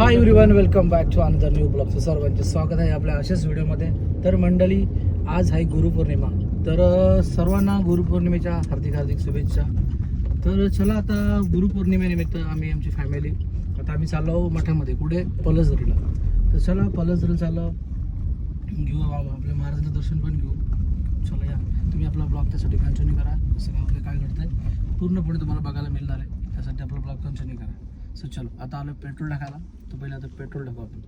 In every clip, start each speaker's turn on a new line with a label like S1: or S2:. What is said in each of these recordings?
S1: Hi everyone welcome back to another new ब्लॉगचं सर्वांचे स्वागत आहे आपल्या अशाच व्हिडिओमध्ये. तर मंडळी आज आहे गुरुपौर्णिमा. तर सर्वांना गुरुपौर्णिमेच्या हार्दिक हार्दिक शुभेच्छा. तर चला आता गुरुपौर्णिमेनिमित्त आम्ही आमची फॅमिली आता आम्ही चाललो मठामध्ये कुठे? पलसरीला तर चला पलसरी चाललो. घेऊ बाबा आपल्या महाराजांचं दर्शन पण घेऊ. चला या. तुम्ही आपला ब्लॉग त्यासाठी कंटिन्यू करा. असं गावाला काय घडतं आहे पूर्णपणे तुम्हाला बघायला मिळणार आहे. त्यासाठी आपला ब्लॉग कंटिन्यू करा. सो चलो आता आलो पेट्रोल टाकायला. तर पहिले आता पेट्रोल टाकू आपण.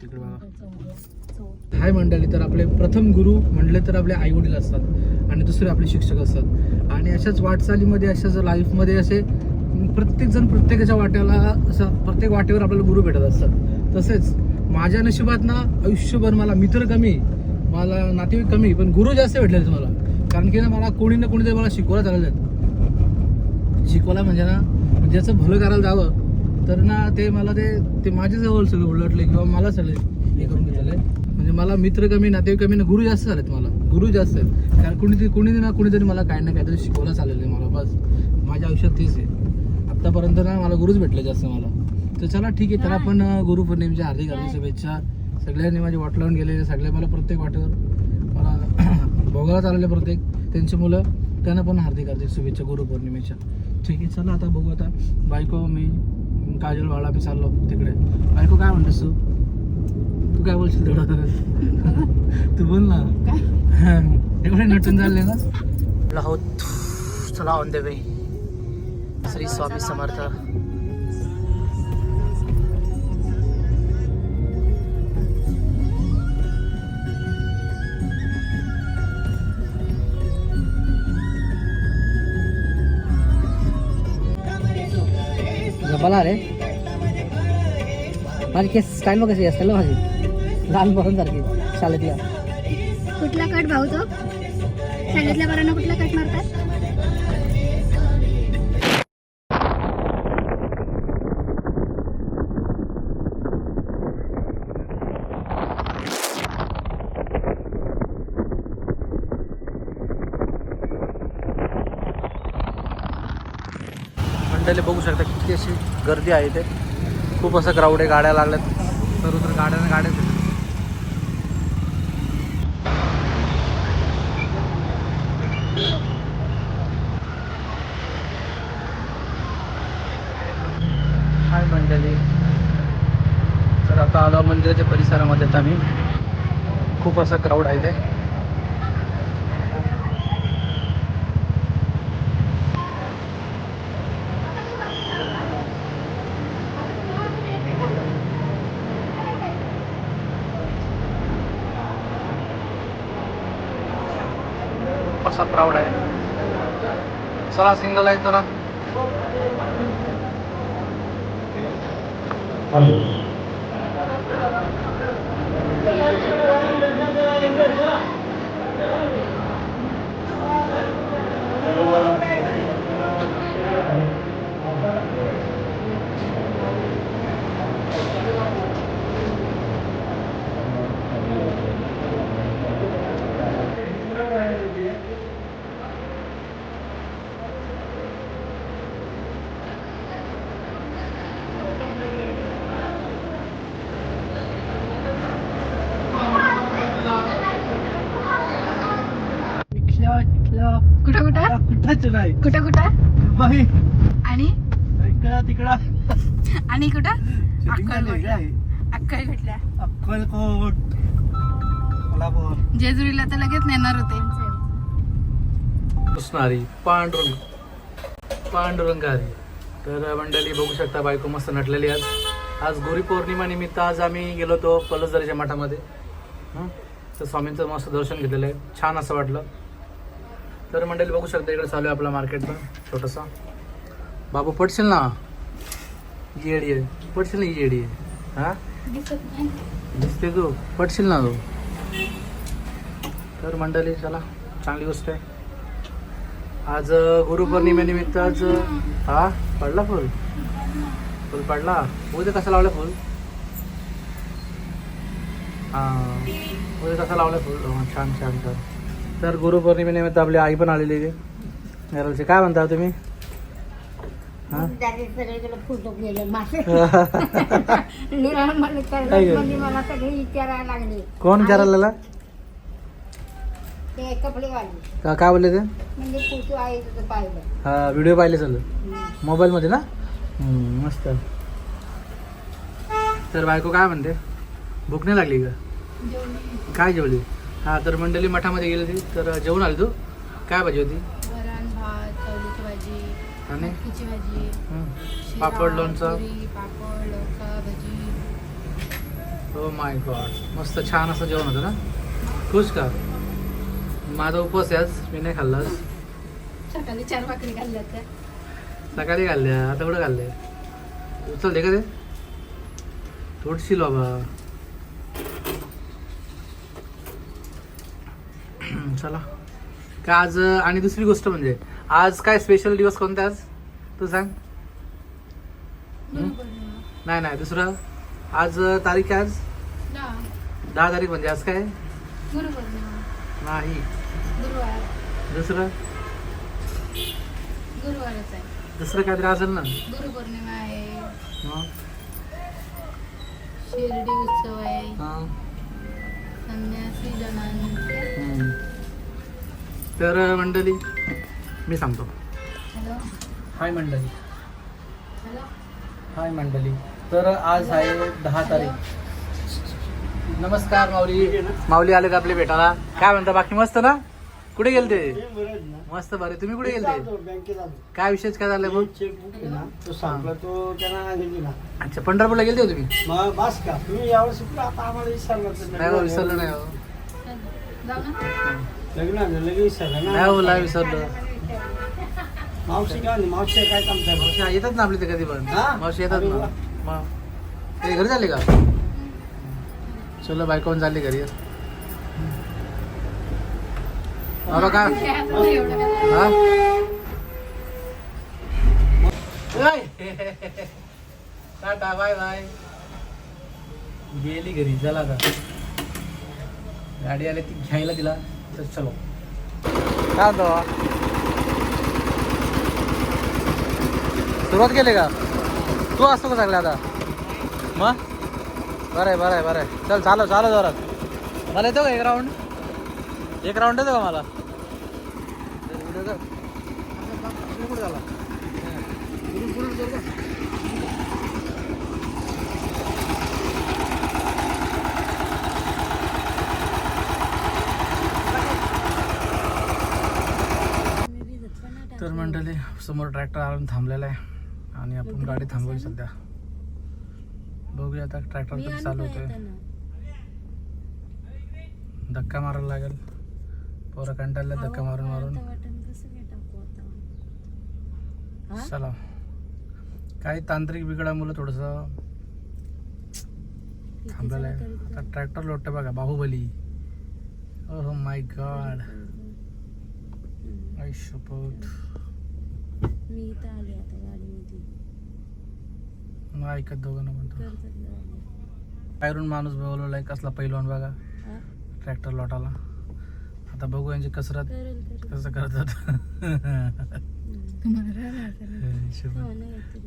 S1: तिकडे बघा. हाय मंडळी तर आपले प्रथम गुरु म्हणले तर आपले आई वडील असतात आणि दुसरे आपले शिक्षक असतात. आणि अशाच वाटचालीमध्ये अशाच लाईफमध्ये असे प्रत्येकजण प्रत्येकाच्या वाट्याला असं प्रत्येक वाटेवर आपल्याला गुरु भेटत असतात. तसेच माझ्या नशिबात ना आयुष्यभर मला मित्र कमी मला नातेवाईक कमी पण गुरु जास्त भेटले मला. कारण की ना मला कोणी ना कोणीतरी मला शिकवायला चालले आहेत. शिकवायला म्हणजे ना म्हणजे ज्याचं भलं करायला जावं तर ना ते मला ते ते माझ्याजवळ सगळे उलटले किंवा मला सगळे हे करून घेतले म्हणजे मला मित्र कमी नातेवाईक कमी ना गुरु जास्त झालेत मला. गुरु जास्त आहेत. कारण कोणीतरी कोणी ना कोणीतरी मला काही ना काहीतरी शिकवायला चाललेलं आहे मला. बस. माझ्या आयुष्यात तेच आहे. आत्तापर्यंत ना मला गुरुच भेटले जास्त मला. तर चला ठीक आहे. त्याला पण गुरुपौर्णिमेच्या हार्दिक हार्दिक शुभेच्छा. सगळ्यांनी माझी वाट लावून गेले. सगळे मला प्रत्येक वाटेवर मला भोगायला चालले प्रत्येक. त्यांची मुलं त्यांना पण हार्दिक हार्दिक शुभेच्छा गुरुपौर्णिमेच्या ठीक आहे. चला आता बघू आता. बायको मी काजल वाळा मी चाललो तिकडे. बायको काय म्हणतेस तू? तू काय बोलशील थोडं तू बोल ना. एवढे नटून चालले ना? चला on the way Shri Swami Samarth. जपाला रे. माझी केस स्टाईल बघ कशी असतील ना माझी? लहान सारखी शाळेतल्या
S2: कुठला कट भाऊ तो? सांगितल्या बरं कुठला कट मारतात?
S1: मंडळी बघू शकता किती अशी गर्दी आहे ते खूप असं क्राऊड आहे गाड्या लागल्यात. सर्वत्र गाड्या गाड्याच हाय मंडळी. तर आता आलो मंदिराच्या परिसरामध्ये आता आम्ही. खूप असं क्राऊड आहे ते असा प्राऊड आहे. चला सिंगल आहे तर
S2: Thank you कुठं
S1: कुठंच नाही.
S2: कुठं कुठं?
S1: बाई
S2: आणि?
S1: इकडं तिकडं.
S2: आणि कुठं?
S1: Shooting झाली काय?
S2: अक्कल भेटल्या
S1: अक्कलकोट. कोल्हापूर.
S2: जेजुरीला तर लगेच नेणार होते.
S1: कृष्णारी पांडुरंग. पांडुरंगारी. तर मंडळी बघू शकता बायको मस्त नटलेली आज. आज गुरुपौर्णिमा निमित्त आज आम्ही गेलो होतो पलसदरीच्या मठामध्ये. हं? तर स्वामींचं मस्त दर्शन घेतलेलं आहे. छान असं वाटलं. तर मंडळी बघू शकता इकडे चालू आहे आपला मार्केटचा छोटासा. बाबू पडशील ना? येडी आहे. पडशील ना येडी आहे हा? दिसते तू. पडशील ना तू? तर मंडळी चला चांगली गोष्ट आहे. आज गुरुपौर्णिमेनिमित्त आज हा? पडला फुल? फुल पडला? उद्या कसा लावला फुल? हा. उद्या कसा लावला फुल? हा, छान छान छान. तर गुरुपौर्णिमेनिमित्त आपली आई पण आलेली आहे. घरालचे काय म्हणता तुम्ही? हां? कोण विचारायला? काय बोलले ते? हा व्हिडिओ पाहिले चालू
S2: मोबाईल
S1: मध्ये ना? मस्त. तर बायको काय म्हणते? भूक नाही लागली का? काय जेवली? हा तर मंडळी मठामध्ये गेली होती तर जेवण आली तू काय भाजी होती?
S2: वरण भात चवळीची भाजी
S1: आणि?
S2: मटकीची भाजी शिरा,
S1: पापड लोणचं?
S2: पुरी, पापड लोणचं भजी.
S1: हो माय गॉड मस्त छान असं जेवण होतं ना? खुश का? माझा उपवास आहे आज. मी नाही खाल्ला आज.
S2: सकाळी चार भाकरी खाल्ल्या त्या
S1: सकाळी खाल्ल्या. आता कुठं खाल्ले? उचलते का ते? थोडीशी बाबा चला. का आज आणि दुसरी गोष्ट म्हणजे आज काय स्पेशल दिवस कोणता आज? तू सांग? नाही नाही दुसरं? आज तारीख आहे आज? दहा. तारीख म्हणजे आज काय? नाही.
S2: गुरुवार.
S1: दुसरं? दुसरं काहीतरी असेल ना? हं?
S2: शिर्डी उत्सव आहे.
S1: तर मंडळी मी सांगतो. हाय मंडळी. हाय मंडळी. तर आज आहे दहा तारीख. नमस्कार माऊली. माऊली आले आपले बेटाला काय म्हणता बाकी मस्त ना? कुठे गेलते? मस्त बरे. तुम्ही कुठे गेलते? काय विशेष काय झालं मग? अच्छा पंढरपूरला गेलते तुम्ही? नाही हो, विसरलं नाही हो.
S3: लग्न झालं विसरलं
S1: हो
S3: मावशी काय म्हणते? मावशी काय काम
S1: मावशी येतात ना आपली ते कधी पण
S3: हा?
S1: मावशी येतात ना. मग ते घरी झाले का? चलो बायकोन चालली घरी. बाबा का? हा? Tata bye bye. गेली घरी चला आता. गाडी आली ती घ्यायला तिला. तर चलो. काय म्हणतो? सुरुवात केली का? तू असतो का चांगला आता. मग बरं आहे बरं आहे बरं आहे. चल चालव चालव जोरात. मला येतो का एक राऊंड एक राऊंड येतो का मला? झाला पुढे पुढे जाऊ का? तर मंडळी समोर ट्रॅक्टर आणून थांबलेला आहे आणि आपण गाडी थांबवली सध्या. बघूया आता ट्रॅक्टर कधी चालू होतोय. धक्का मारायला लागेल. पोरं कंटाळले धक्का मारून मारून. चला काही तांत्रिक बिघडामुळे थोडस थांबलेलं आहे. आता ट्रॅक्टर लोटते बघा बाहुबली. ओह माय गॉड आय शपथ.
S2: मी इथं आले आता गाडीमध्ये.
S1: मग ऐकत दोघांना म्हणतो. बाहेरून माणूस बोलवलाय कसला पैलवान बघा. ट्रॅक्टर लोटाला. आता बघू यांची कसरत. कसं करतात.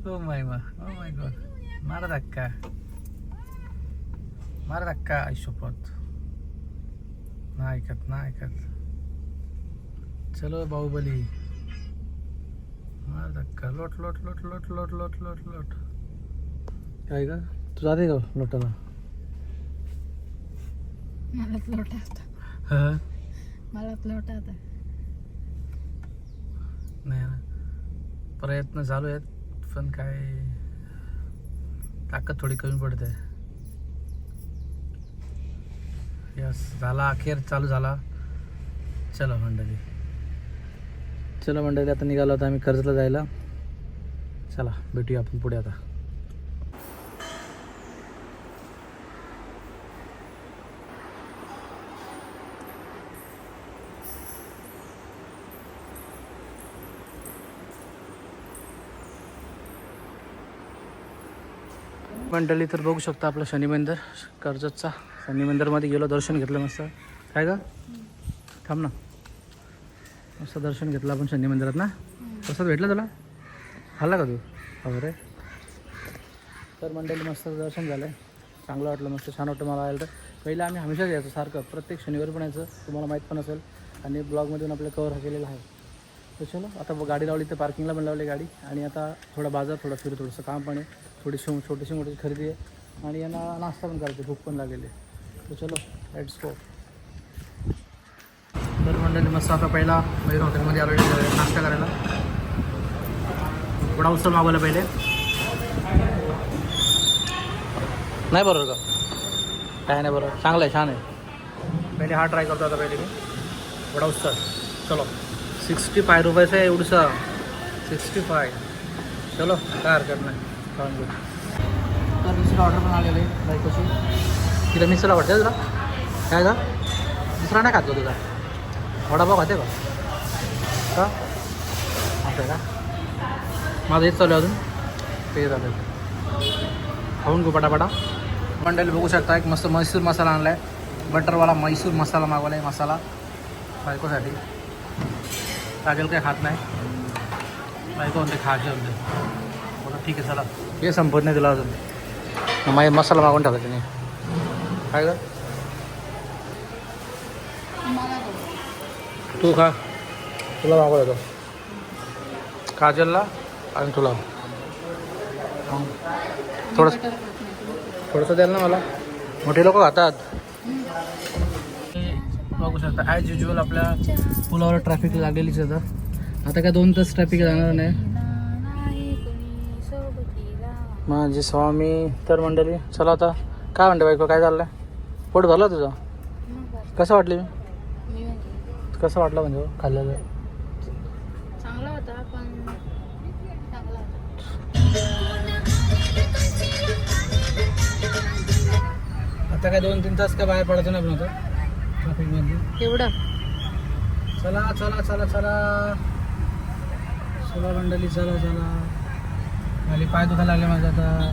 S1: ओ माय मा ओ माय गॉड. मारा धक्का. मारा धक्का आयुष्यपत. ना ऐकत ना ऐकत. चलो बाहुबली. मार धक्का लोट लोट लोट लोट लोट लोट लोट लोट। काय का? तू जाते का लोटाला?
S2: मलाच लोटा होता
S1: हा?
S2: मलाच लोटा होता
S1: नाही ना. प्रयत्न चालू आहेत पण काय ताकद थोडी कमी पडते. यस झाला अखेर चालू झाला. चलो मंडळी. चलो मंडळी आता निघालो आता आम्ही कर्जला जायला. चला भेटूया आपण पुढे आता. मंडळी तर बघू शकता आपलं शनी मंदिर कर्जतचा. शनी मंदिरमध्ये गेलो दर्शन घेतलं मस्त. काय का? थांब ना. मस्त दर्शन घेतलं आपण शनी मंदिरात ना? प्रसाद भेटला तुला? खाल्ला का तू? अरे तर मंडळी मस्त दर्शन झालं चांगलं वाटलं मस्त छान वाटलं मला आलं तर पहिलं आम्ही हमेशाच यायचो सारखं. प्रत्येक शनिवारी पण यायचं. तुम्हाला माहीत पण असेल. आणि ब्लॉगमधून आपलं कवर केलेलं आहे. तर चलो आता गाडी लावली तर पार्किंगला पण लावली गाडी. आणि आता थोडा बाजार थोडा फिरू थोडंसं काम पण आहे. थोडीशी छोटीशी मोठी खरेदी आहे. आणि यांना नाश्ता पण करायची भूक पण लागलेली आहे. तर चलो लेट्स गो तर मंडळी मस्त आता पहिला मयूर हॉटेलमध्ये आलो नाश्ता करायला. थोडा उत्सव मागवला पहिले. नाही बरोबर का? काय नाही बरोबर. चांगलं आहे छान आहे. पहिले हा ट्राय करतो आता पहिले मी. वडा उत्सव चलो. सिक्स्टी फाय रुपयाचा आहे एवढसा. सिक्स्टी फाय चलो काय हरकत नाही. खाऊन घेऊ. तर दुसरं ऑर्डर पण आलेलं आहे बाई कशी तिला मिसळ आवडते तुला? काय का दुसरा नाही खात तुझा? वडापाव खाते का? का? खाते का? माझं हेच चालू आहे अजून. ते झालं. खाऊन घेऊ पटापटा. मंडळी बघू शकता एक मस्त म्हैसूर मसाला आणला आहे बटरवाला म्हैसूर मसाला मागवला आहे मसाला. बायकोसाठी. काजल काही खात नाही. बायको म्हणते खायचे म्हणते बोला ठीक आहे चला. हे संपत नाही तुला अजून. मग मसाला मागून टाका त्याने काय का तू खा. तुला मागवला तो. काजलला आणि तुला. थोडंसं थोडंसं द्याल ना मला? मोठे लोक खातात. बघू शकता ॲज युजल आपल्या पुलावर ट्रॅफिक लागलेलीच आता. आता काय दोन तास ट्रॅफिक जाणार नाही. माझे स्वामी तर मंडळी चला आता. काय म्हणते बायको काय चाललंय? पोट भरलं तुझं? कसं वाटली? मी कसं वाटलं म्हणजे हो, खाल्लेलं?
S2: चांगला होता पण चांगला होता.
S1: आता काय दोन तीन तास काय बाहेर पडायचं नाही पण आता? ट्रॅफिकमध्ये
S2: एवढं?
S1: चला चला चला चला. चला मंडळी चला चला. खाली पाय दुखायला लागले माझे आता.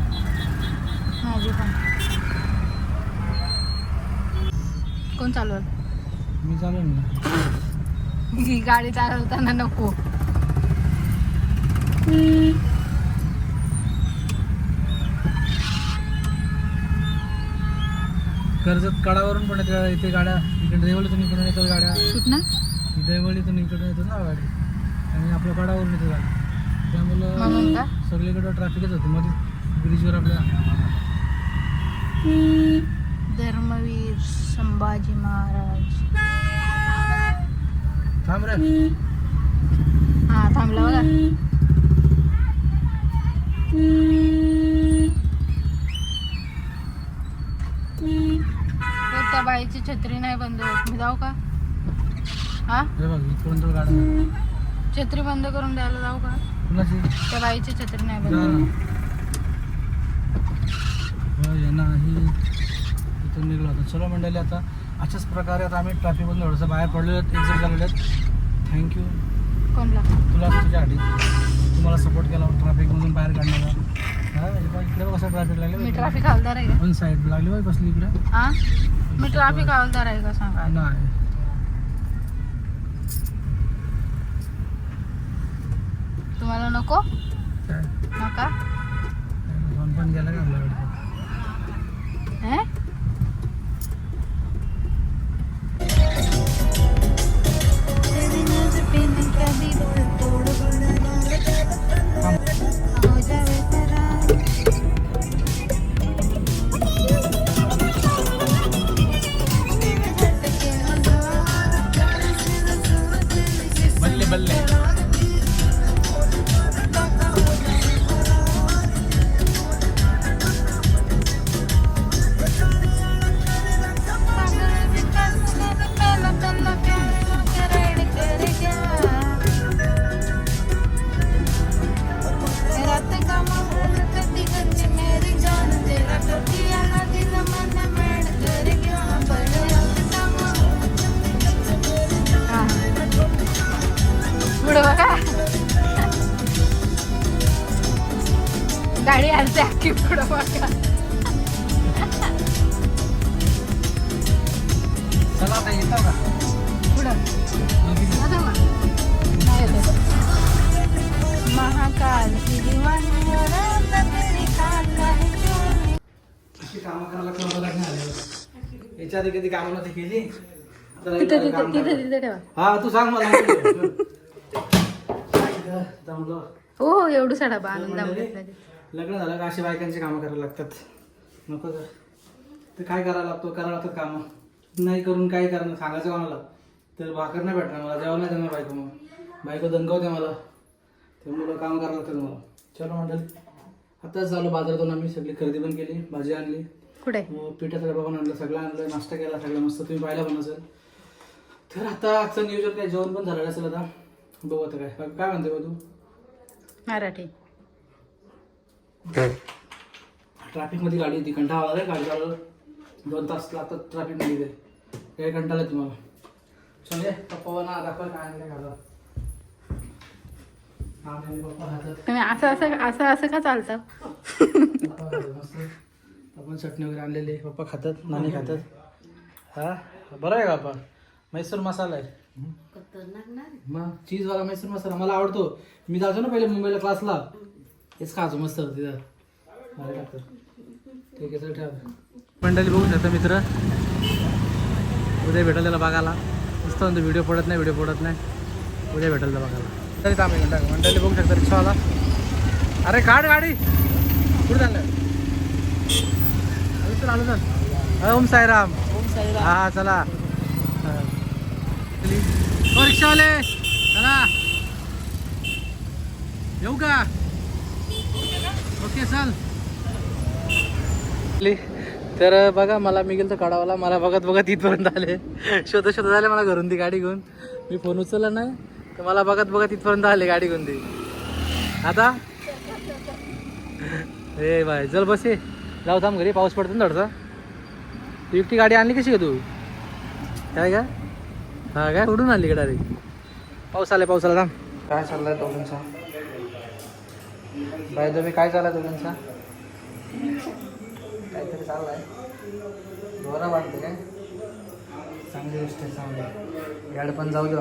S2: कोण चालवल
S1: मी चालू ना
S2: ही गाडी चालवताना नको.
S1: कर्जत कडावरून पण येतात इथे गाड्या इकडे देवळीतून इकडून येतात गाड्या.
S2: कुठनं?
S1: देवळीतून इकडून येतात ना गाडी. आणि आपल्या कडावरून येतात गाडी
S2: म्हणून
S1: त्यामुळं
S2: का?
S1: सगळीकडे ट्रॅफिकच होते. मध्ये ब्रिजवर आपल्या
S2: धर्मवीर संभाजी महाराज.
S1: थांब रे.
S2: हा थांबला बघा. त्या बाईची छत्री नाही बंद होत. मी जाऊ का? हा? छत्री बंद करून द्यायला जाऊ का? त्या बाईची छत्री नाही बंद
S1: नाही. इथून निघलो आता चलो मंडळी आता अशाच प्रकारे आता आम्ही ट्रॅफिकमधून थोडंसं बाहेर पडलेलो आहेत एक्झिट झालेले आहेत. थँक्यू
S2: कोणला?
S1: तुला तुझ्यासाठी तुम्हाला सपोर्ट केला ट्रॅफिकमधून बाहेर काढण्याला. हा इकडे कसं ट्रॅफिक लागले
S2: मी ट्रॅफिक आहे
S1: साईड लागली बाई बसली इकडे.
S2: का हा मी ट्रॅफिक आहे का सांगा
S1: नाही.
S2: तुम्हाला नको? नका?
S1: फोन पण गेला का आपल्याकडे?
S2: हे? हो
S1: आधी कधी कामं नव्हती केली. आता
S4: तिथे
S1: लग्नाला
S4: तिथे
S1: काम
S4: तिथे
S1: करायला.
S4: तिथे ठेवा.
S1: हा तू सांग मला.
S4: हो हो एवढं साडा बा आनंद
S1: मंडळी,
S4: आवडत नाही
S1: लग्न झालं का अशी बायकांची कामं करायला लागतात? नको तर ते काय करायला लागतो? करायला लागतात कामं. नाही करून काय करणार? सांगायचं कोणाला? तर भाकर नाही भेटणार मला जेवण नाही देणार बायको मग बायको दंगवते मला. ते मुलं काम करायला लागतात मला. चलो मंडळी आताच झालं बाजारातून आम्ही सगळी खरेदी पण केली भाजी आणली.
S4: कुठे?
S1: मग पिठाचा डबा आणलं सगळं आणलं नाश्ता केला सगळं मस्त. तुम्ही पाहिला पण असेल. तर आता आजचं नियोजन काय? जेवण पण झालेलं असेल आता. बघू आता काय. काय म्हणते बा तू?
S4: मराठी.
S1: ट्रॅफिकमध्ये गाडी होती. कंटाळा आला रे गाडी चालवलं दोन तास लागतात ट्रॅफिकमध्ये ते काही कंटाळा तुम्हाला? चल ये पप्पा ना दाखवा काय आणलं घाला हा, नाही, पप्पा हातात
S4: तुम्ही असं असं असं असं का चालतं?
S1: आपण चटणी वगैरे आणलेली. पप्पा खातात नानी खातात. हा? बरं आहे का पप्पा? मैसूर मसाला आहे. मग चीजवाला मैसूर मसाला मला आवडतो. मी जातो ना पहिले मुंबईला क्लासला. तेच खायचो मस्त तिथं. ठीक आहे चल ठेवा. मंडळी बघू शकता मित्र. उद्या भेटेल त्याला बघायला. मस्त म्हणतो व्हिडिओ पडत नाही व्हिडिओ पडत नाही. उद्या भेटेल त्याला बघायला. तरी थांब मिनिट मंडळी बघू शकता रिक्षावाला. अरे काढ गाडी. कुठं चाललं ओम साईराम. ओम साईराम. हा चला. हा. रिक्षावाले चला. येऊ का? ओके चल. तर बघा मला मी गेलो तर काढावाला. मला बघत बघत इथपर्यंत आले. शोध शोध झाले मला घरून ती गाडी घेऊन. मी फोन उचलला नाही. तर मला बघत बघत इथपर्यंत आले गाडी घेऊन ती. आता? ए बाय. चल बस. जाऊ थांब घरी पाऊस पडतो ना थोडसा. तू एकटी गाडी आणली कशी का तू? काय का हा काय उडून आणली का डायरेक्ट पाऊस आलाय पाऊस आला थांब. काय चाललाय दोघांचा? बाय तुम्ही काय चाललाय दोघांचा? काहीतरी चाललाय. दोरा वाटते काय? चांगली गोष्ट आहे चांगली. गाड पण जाऊ देऊ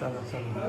S1: चला चला